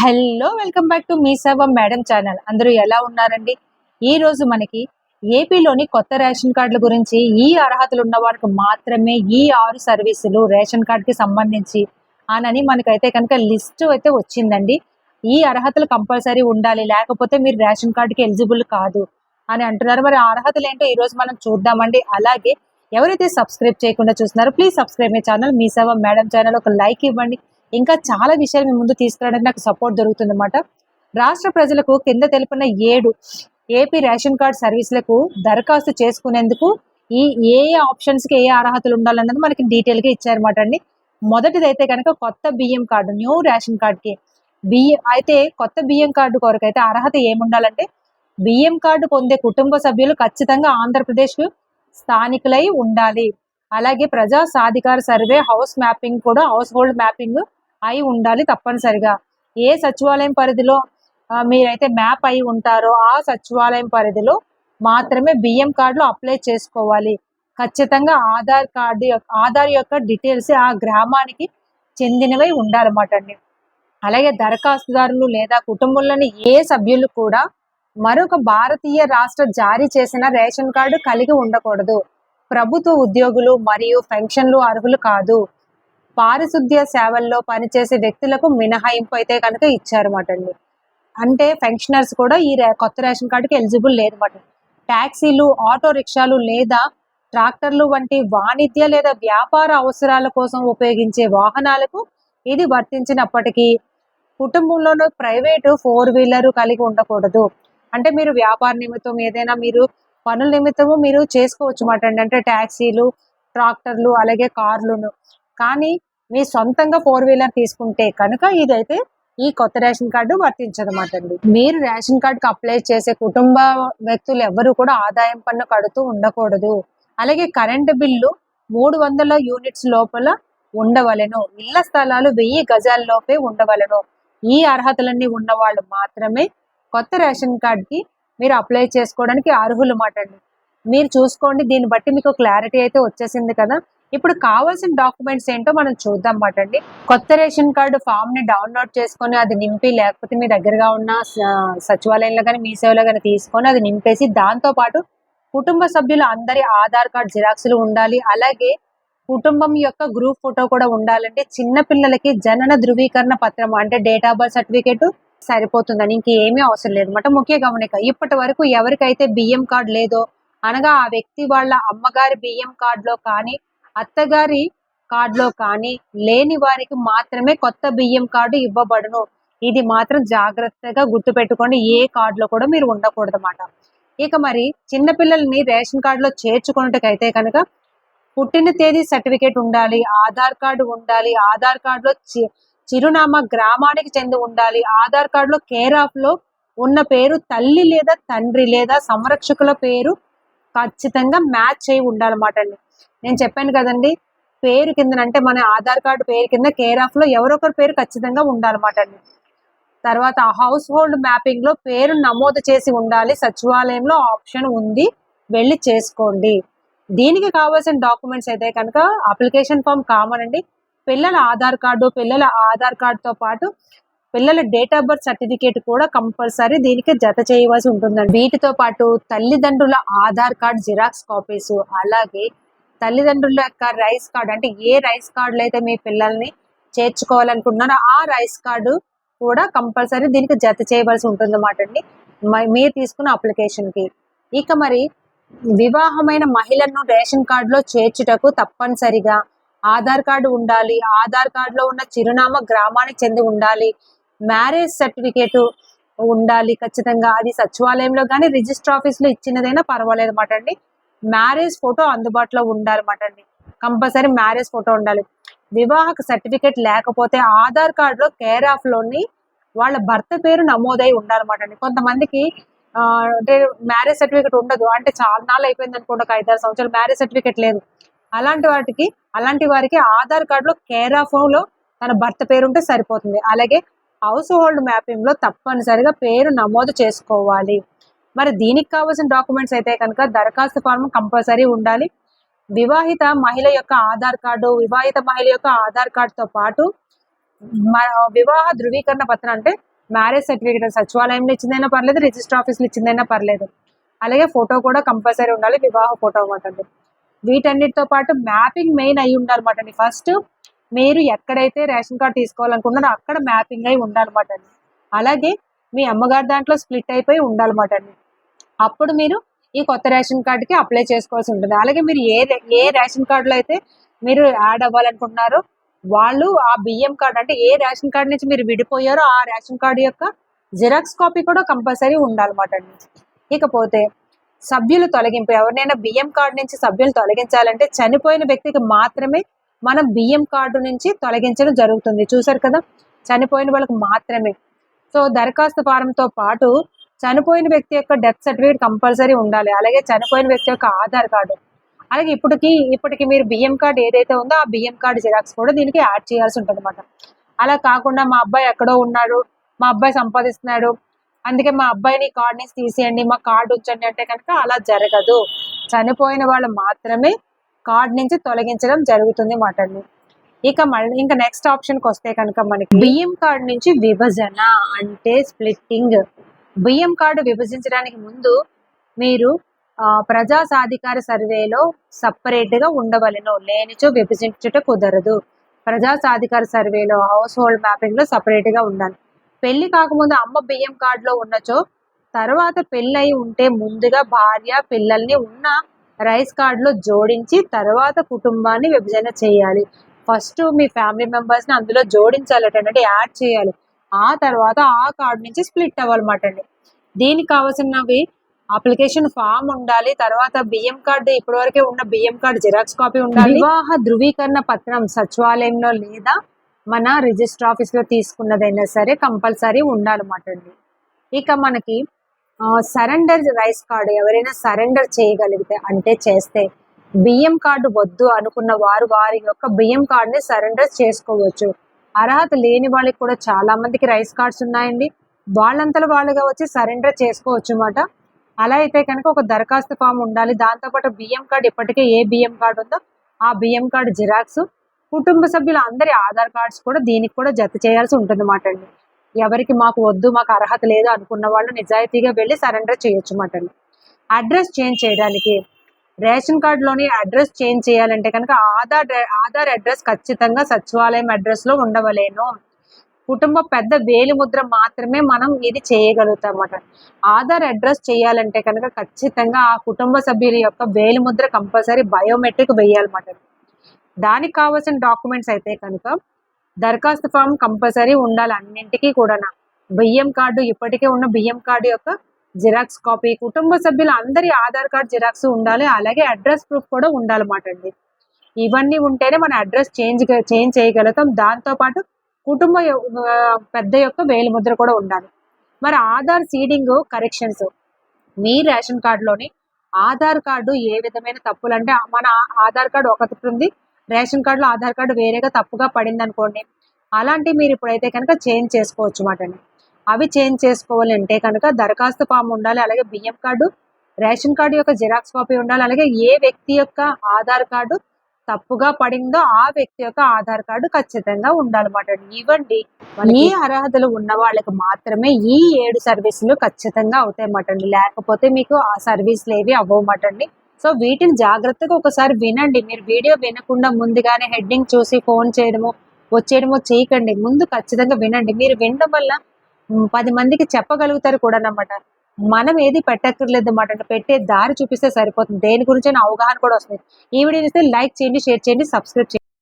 Hello welcome back to me సేవం madam channel. అందరూ ఎలా ఉన్నారండి? ఈ రోజు మనకి ఏపీలోని కొత్త రేషన్ కార్డుల గురించి ఈ అర్హతలు ఉన్న వారికి మాత్రమే ఈ ఆరు సర్వీసులు రేషన్ కార్డుకి సంబంధించి అనని మనకైతే కనుక లిస్ట్ అయితే వచ్చిందండి. ఈ అర్హతలు కంపల్సరీ ఉండాలి లేకపోతే మీరు రేషన్ కార్డుకి ఎలిజిబుల్ కాదు అని అంటున్నారు. మరి అర్హతలు ఏంటో ఈ రోజు మనం చూద్దామండి. అలాగే ఎవరైతే సబ్స్క్రైబ్ చేయకుండా చూస్తున్నారో please subscribe my channel. Mee Seva madam channel ఒక లైక్ ఇవ్వండి. ఇంకా చాలా విషయాలు మీ ముందు తీసుకురావడానికి నాకు సపోర్ట్ దొరుకుతుంది అనమాట రాష్ట్ర ప్రజలకు కింద తెలిపిన ఏడు ఏపీ రేషన్ కార్డ్ సర్వీసులకు దరఖాస్తు చేసుకునేందుకు ఈ ఏ ఆప్షన్స్కి ఏ అర్హతలు ఉండాలన్నది మనకి డీటెయిల్గా ఇచ్చారన్నమాట అండి. మొదటిది అయితే కనుక కొత్త బియ్యం కార్డు న్యూ రేషన్ కార్డ్కి. బియ్యం అయితే కొత్త బియ్యం కార్డు కొరకు అయితే అర్హత ఏముండాలంటే బియ్యం కార్డు పొందే కుటుంబ సభ్యులు ఖచ్చితంగా ఆంధ్రప్రదేశ్ స్థానికులై ఉండాలి. అలాగే ప్రజా సాధికార సర్వే హౌస్ మ్యాపింగ్ కూడా హౌస్ హోల్డ్ మ్యాపింగ్ అయి ఉండాలి తప్పనిసరిగా. ఏ సచివాలయం పరిధిలో మీరైతే మ్యాప్ అయి ఉంటారో ఆ సచివాలయం పరిధిలో మాత్రమే బియ్యం కార్డులు అప్లై చేసుకోవాలి. ఖచ్చితంగా ఆధార్ కార్డు ఆధార్ యొక్క డీటెయిల్స్ ఆ గ్రామానికి చెందినవై ఉండాలన్నమాట అండి. అలాగే దరఖాస్తుదారులు లేదా కుటుంబంలోని ఏ సభ్యులు కూడా మరొక భారతీయ రాష్ట్ర జారీ చేసిన రేషన్ కార్డు కలిగి ఉండకూడదు. ప్రభుత్వ ఉద్యోగులు మరియు పెన్షన్లు అర్హులు కాదు. పారిశుద్ధ్య సేవల్లో పనిచేసే వ్యక్తులకు మినహాయింపు అయితే కనుక ఇచ్చారన్నమాట అండి అంటే పెన్షనర్స్ కూడా ఈ రే- కొత్త రేషన్ కార్డుకి ఎలిజిబుల్ లేదన్నమాట ట్యాక్సీలు ఆటో రిక్షాలు లేదా ట్రాక్టర్లు వంటి వాణిజ్య లేదా వ్యాపార అవసరాల కోసం ఉపయోగించే వాహనాలకు ఇది వర్తించినప్పటికీ కుటుంబంలోనూ ప్రైవేటు ఫోర్ వీలర్ కలిగి ఉండకూడదు. అంటే మీరు వ్యాపార నిమిత్తం ఏదైనా మీరు పనుల నిమిత్తము మీరు చేసుకోవచ్చు మాట అంటే ట్యాక్సీలు ట్రాక్టర్లు అలాగే కార్లును. కానీ మీ సొంతంగా ఫోర్ వీలర్ తీసుకుంటే కనుక ఇదైతే ఈ కొత్త రేషన్ కార్డు వర్తించదన్నమాట అండి. మీరు రేషన్ కార్డుకి అప్లై చేసే కుటుంబ వ్యక్తులు ఎవరు కూడా ఆదాయం పన్ను కడుతూ ఉండకూడదు. అలాగే కరెంటు బిల్లు మూడు వందల యూనిట్స్ లోపల ఉండవలెను. ఇళ్ళ స్థలాలు వెయ్యి గజాల లోపే ఉండవలెను. ఈ అర్హతలన్నీ ఉన్న వాళ్ళు మాత్రమే కొత్త రేషన్ కార్డ్కి మీరు అప్లై చేసుకోవడానికి అర్హులు మాట అండి. మీరు చూసుకోండి దీన్ని బట్టి మీకు క్లారిటీ అయితే వచ్చేసింది కదా. ఇప్పుడు కావాల్సిన డాక్యుమెంట్స్ ఏంటో మనం చూద్దాం మాట అండి కొత్త రేషన్ కార్డు ఫామ్ని డౌన్లోడ్ చేసుకొని అది నింపి లేకపోతే మీ దగ్గరగా ఉన్న సచివాలయంలో కానీ మీ సేవలో కానీ తీసుకొని అది నింపేసి దాంతో పాటు కుటుంబ సభ్యులు అందరి ఆధార్ కార్డ్ జిరాక్స్లు ఉండాలి. అలాగే కుటుంబం యొక్క గ్రూప్ ఫోటో కూడా ఉండాలంటే చిన్న పిల్లలకి జనన ధృవీకరణ పత్రం అంటే డేట్ ఆఫ్ బర్త్ సర్టిఫికేట్ సరిపోతుందని ఇంకేమీ అవసరం లేదు అనమాట ముఖ్య గమనిక ఇప్పటి వరకు ఎవరికైతే బియ్యం కార్డు లేదో అనగా ఆ వ్యక్తి వాళ్ళ అమ్మగారి బియ్యం కార్డులో కానీ అత్తగారి కార్డులో కానీ లేని వారికి మాత్రమే కొత్త బియ్యం కార్డు ఇవ్వబడును. ఇది మాత్రం జాగ్రత్తగా గుర్తుపెట్టుకోండి. ఏ కార్డులో కూడా మీరు ఉండకూడదు అన్నమాట ఇక మరి చిన్నపిల్లల్ని రేషన్ కార్డులో చేర్చుకున్నట్టుకైతే కనుక పుట్టిన తేదీ సర్టిఫికేట్ ఉండాలి ఆధార్ కార్డు ఉండాలి ఆధార్ కార్డులో చి- చిరునామా గ్రామానికి చెంది ఉండాలి ఆధార్ కార్డులో కేర్ ఆఫ్లో ఉన్న పేరు తల్లి లేదా తండ్రి లేదా సంరక్షకుల పేరు ఖచ్చితంగా మ్యాచ్ అయి ఉండాలన్నమాట అండి. నేను చెప్పాను కదండి పేరు కింద అంటే మన ఆధార్ కార్డు పేరు కింద కేర్ ఆఫ్లో ఒకరి పేరు ఖచ్చితంగా ఉండాలన్నమాట అండి. తర్వాత హౌస్ హోల్డ్ మ్యాపింగ్లో పేరు నమోదు చేసి ఉండాలి సచివాలయంలో ఆప్షన్ ఉంది వెళ్ళి చేసుకోండి. దీనికి కావాల్సిన డాక్యుమెంట్స్ అయితే కనుక అప్లికేషన్ ఫామ్ కామన్ అండి. పిల్లల ఆధార్ కార్డు పిల్లల ఆధార్ కార్డుతో పాటు పిల్లల డేట్ ఆఫ్ బర్త్ సర్టిఫికేట్ కూడా కంపల్సరీ దీనికి జత చేయవలసి ఉంటుందండి. వీటితో పాటు తల్లిదండ్రుల ఆధార్ కార్డ్ జిరాక్స్ కాపీస్ అలాగే తల్లిదండ్రుల యొక్క రైస్ కార్డు అంటే ఏ రైస్ కార్డులు అయితే మీ పిల్లల్ని చేర్చుకోవాలనుకుంటున్నారో ఆ రైస్ కార్డు కూడా కంపల్సరీ దీనికి జత చేయవలసి ఉంటుంది అన్నమాట అండి మీరు తీసుకున్న అప్లికేషన్కి ఇక మరి వివాహమైన మహిళలను రేషన్ కార్డులో చేర్చుటకు తప్పనిసరిగా ఆధార్ కార్డు ఉండాలి ఆధార్ కార్డులో ఉన్న చిరునామా గ్రామానికి చెంది ఉండాలి మ్యారేజ్ సర్టిఫికేట్ ఉండాలి ఖచ్చితంగా అది సచివాలయంలో కానీ రిజిస్టర్ ఆఫీస్లో ఇచ్చినదైనా పర్వాలేదు అన్నమాట అండి. మ్యారేజ్ ఫోటో అందుబాటులో ఉండాలన్నమాట అండి. కంపల్సరీ మ్యారేజ్ ఫోటో ఉండాలి. వివాహక సర్టిఫికేట్ లేకపోతే ఆధార్ కార్డులో కేర్ ఆఫ్లోని వాళ్ళ భర్త పేరు నమోదై ఉండాలన్నమాట అండి. కొంతమందికి అంటే మ్యారేజ్ సర్టిఫికేట్ ఉండదు. అంటే చాలా నాళ్ళు అయిపోయింది అనుకోండి ఒక ఐదారు సంవత్సరాలు మ్యారేజ్ సర్టిఫికేట్ లేదు. అలాంటి వాటికి అలాంటి వారికి ఆధార్ కార్డులో కేర్ ఆఫ్లో తన భర్త పేరు ఉంటే సరిపోతుంది. అలాగే హౌస్ హోల్డ్ మ్యాపింగ్లో తప్పనిసరిగా పేరు నమోదు చేసుకోవాలి. మరి దీనికి కావాల్సిన డాక్యుమెంట్స్ అయితే కనుక దరఖాస్తు ఫారం కంపల్సరీ ఉండాలి. వివాహిత మహిళ యొక్క ఆధార్ కార్డు వివాహిత మహిళ యొక్క ఆధార్ కార్డుతో పాటు వివాహ ధృవీకరణ పత్రం అంటే మ్యారేజ్ సర్టిఫికేట్ సచివాలయంలో ఇచ్చిందైనా పర్లేదు రిజిస్టర్ ఆఫీస్లో ఇచ్చిందైనా పర్లేదు. అలాగే ఫోటో కూడా కంపల్సరీ ఉండాలి వివాహ ఫోటో అన్నమాట వీటన్నిటితో పాటు మ్యాపింగ్ మెయిన్ అయి ఉండాలన్నమాట అండి ఫస్ట్ మీరు ఎక్కడైతే రేషన్ కార్డ్ తీసుకోవాలనుకున్నారో అక్కడ మ్యాపింగ్ అయి ఉండాలన్నమాట అండి అలాగే మీ అమ్మగారి దాంట్లో స్ప్లిట్ అయిపోయి ఉండాలన్నమాట అండి. అప్పుడు మీరు ఈ కొత్త రేషన్ కార్డుకి అప్లై చేసుకోవాల్సి ఉంటుంది. అలాగే మీరు ఏ ఏ రేషన్ కార్డులో అయితే మీరు యాడ్ అవ్వాలనుకుంటున్నారో వాళ్ళు ఆ బియ్యం కార్డు అంటే ఏ రేషన్ కార్డు నుంచి మీరు విడిపోయారో ఆ రేషన్ కార్డు యొక్క జిరాక్స్ కాపీ కూడా కంపల్సరీ ఉండాలన్నమాట అండి. ఇకపోతే సభ్యులు తొలగింపు ఎవరినైనా బియ్యం కార్డు నుంచి సభ్యులు తొలగించాలంటే చనిపోయిన వ్యక్తికి మాత్రమే మనం బియ్యం కార్డు నుంచి తొలగించడం జరుగుతుంది. చూసారు కదా? చనిపోయిన వాళ్ళకి మాత్రమే. సో దరఖాస్తు ఫారంతో పాటు చనిపోయిన వ్యక్తి యొక్క డెత్ సర్టిఫికేట్ కంపల్సరీ ఉండాలి. అలాగే చనిపోయిన వ్యక్తి యొక్క ఆధార్ కార్డు. అలాగే ఇప్పటికి ఇప్పటికి మీరు బియ్యం కార్డు ఏదైతే ఉందో ఆ బియ్యం కార్డు జిరాక్స్ కూడా దీనికి యాడ్ చేయాల్సి ఉంటుంది అనమాట అలా కాకుండా మా అబ్బాయి ఎక్కడో ఉన్నాడు మా అబ్బాయి సంపాదిస్తున్నాడు అందుకే మా అబ్బాయిని కార్డు నుంచి తీసేయండి మా కార్డు ఉంచండి అంటే కనుక అలా జరగదు. చనిపోయిన వాళ్ళు మాత్రమే కార్డు నుంచి తొలగించడం జరుగుతుంది మాట అండి ఇక మళ్ళీ ఇంకా నెక్స్ట్ ఆప్షన్కి వస్తే కనుక మనకి బియ్యం కార్డు నుంచి విభజన అంటే స్ప్లిట్టింగ్ బియ్యం కార్డు విభజించడానికి ముందు మీరు ప్రజా సాధికార సర్వేలో సపరేట్గా ఉండవలెను లేనిచో విభజించుట కుదరదు. ప్రజా సాధికార సర్వేలో హౌస్ హోల్డ్ మ్యాపింగ్లో సపరేట్గా ఉండాలి. పెళ్ళి కాకముందు అమ్మ బియ్యం కార్డులో ఉన్నచో తర్వాత పెళ్ళయి ఉంటే ముందుగా భార్య పిల్లల్ని ఉన్న రైస్ కార్డులో జోడించి తర్వాత కుటుంబాన్ని విభజన చేయాలి. ఫస్ట్ మీ ఫ్యామిలీ మెంబర్స్ని అందులో జోడించాలి అంటే యాడ్ చేయాలి. ఆ తర్వాత ఆ కార్డు నుంచి స్ప్లిట్ అవ్వాలన్నమాట అండి. దీనికి కావాల్సినవి అప్లికేషన్ ఫామ్ ఉండాలి తర్వాత బియ్యం కార్డు ఇప్పటివరకే ఉన్న బియ్యం కార్డు జిరాక్స్ కాపీ ఉండాలి. వివాహ ధృవీకరణ పత్రం సచివాలయంలో లేదా మన రిజిస్టర్ ఆఫీస్లో తీసుకున్నదైనా సరే కంపల్సరీ ఉండాలన్నమాట అండి. ఇక మనకి సరెండర్ రైస్ కార్డు ఎవరైనా సరెండర్ చేయగలిగితే అంటే చేస్తే బియ్యం కార్డు వద్దు అనుకున్న వారు వారి యొక్క బియ్యం కార్డుని సరెండర్ చేసుకోవచ్చు. అర్హత లేని వాళ్ళకి కూడా చాలా మందికి రైస్ కార్డ్స్ ఉన్నాయండి. వాళ్ళంతలో వాళ్ళుగా వచ్చి సరెండర్ చేసుకోవచ్చు అన్నమాట. అలా అయితే కనుక ఒక దరఖాస్తు ఫామ్ ఉండాలి. దాంతోపాటు బియ్యం కార్డు ఇప్పటికే ఏ బియ్యం కార్డు ఉందో ఆ బియ్యం కార్డు జిరాక్స్ కుటుంబ సభ్యుల అందరి ఆధార్ కార్డ్స్ కూడా దీనికి కూడా జత చేయాల్సి ఉంటుంది అన్నమాట అండి. ఎవరికి మాకు వద్దు మాకు అర్హత లేదు అనుకున్న వాళ్ళు నిజాయితీగా వెళ్ళి సరెండర్ చేయొచ్చు అన్నమాట అండి. అడ్రస్ చేంజ్ చేయడానికి రేషన్ కార్డులోని అడ్రస్ చేంజ్ చేయాలంటే కనుక ఆధార్ ఆధార్ అడ్రస్ ఖచ్చితంగా సచివాలయం అడ్రస్లో ఉండవలేను. కుటుంబ పెద్ద వేలి ముద్ర మాత్రమే మనం ఇది చేయగలుగుతాం అన్నమాట ఆధార్ అడ్రస్ చేయాలంటే కనుక ఖచ్చితంగా ఆ కుటుంబ సభ్యుల యొక్క వేలి ముద్ర కంపల్సరీ బయోమెట్రిక్ వేయాలన్నమాట. దానికి కావాల్సిన డాక్యుమెంట్స్ అయితే కనుక దరఖాస్తు ఫామ్ కంపల్సరీ ఉండాలి. అన్నింటికీ కూడా బియ్యం కార్డు ఇప్పటికే ఉన్న బియ్యం కార్డు యొక్క జిరాక్స్ కాపీ కుటుంబ సభ్యుల అందరి ఆధార్ కార్డ్ జిరాక్స్ ఉండాలి అలాగే అడ్రస్ ప్రూఫ్ కూడా ఉండాలన్నమాట అండి. ఇవన్నీ ఉంటేనే మన అడ్రస్ చేంజ్ చేంజ్ చేయగలుగుతాం. దాంతో పాటు కుటుంబ పెద్ద యొక్క వేలి ముద్ర కూడా ఉండాలి. మరి ఆధార్ సీడింగ్ కరెక్షన్స్. మీ రేషన్ కార్డులోని ఆధార్ కార్డు ఏ విధమైన తప్పులు అంటే మన ఆధార్ కార్డు ఒక తప్పు ఉంది. రేషన్ కార్డులో ఆధార్ కార్డు వేరేగా తప్పుగా పడింది అనుకోండి అలాంటివి మీరు ఇప్పుడైతే కనుక చేంజ్ చేసుకోవచ్చు మాట అండి. అవి చేంజ్ చేసుకోవాలి అంటే కనుక దరఖాస్తు ఫామ్ ఉండాలి అలాగే బియ్యం కార్డు రేషన్ కార్డు యొక్క జిరాక్స్ కాపీ ఉండాలి అలాగే ఏ వ్యక్తి యొక్క ఆధార్ కార్డు తప్పుగా పడిందో ఆ వ్యక్తి యొక్క ఆధార్ కార్డు ఖచ్చితంగా ఉండాలన్నమాట. ఇవ్వండి. ఈ అర్హతలు ఉన్న వాళ్ళకి మాత్రమే ఈ ఏడు సర్వీసులు ఖచ్చితంగా అవుతాయి అన్నమాట లేకపోతే మీకు ఆ సర్వీసులు ఏవి అవ్వమాటండి సో వీటిని జాగ్రత్తగా ఒకసారి వినండి. మీరు వీడియో వినకుండా ముందుగానే హెడ్డింగ్ చూసి ఫోన్ చేయడము వచ్చేయడమో చేయకండి. ముందు ఖచ్చితంగా వినండి. మీరు వినడం వల్ల పది మందికి చెప్పగలుగుతారు కూడా అన్నమాట. మనం ఏది పెట్టక్కర్లేదు అన్నమాట. పెట్టే దారి చూపిస్తే సరిపోతుంది. దేని గురించి అవగాహన కూడా వస్తుంది. ఈ వీడియో చూస్తే లైక్ చేయండి షేర్ చేయండి సబ్స్క్రైబ్ చేయండి.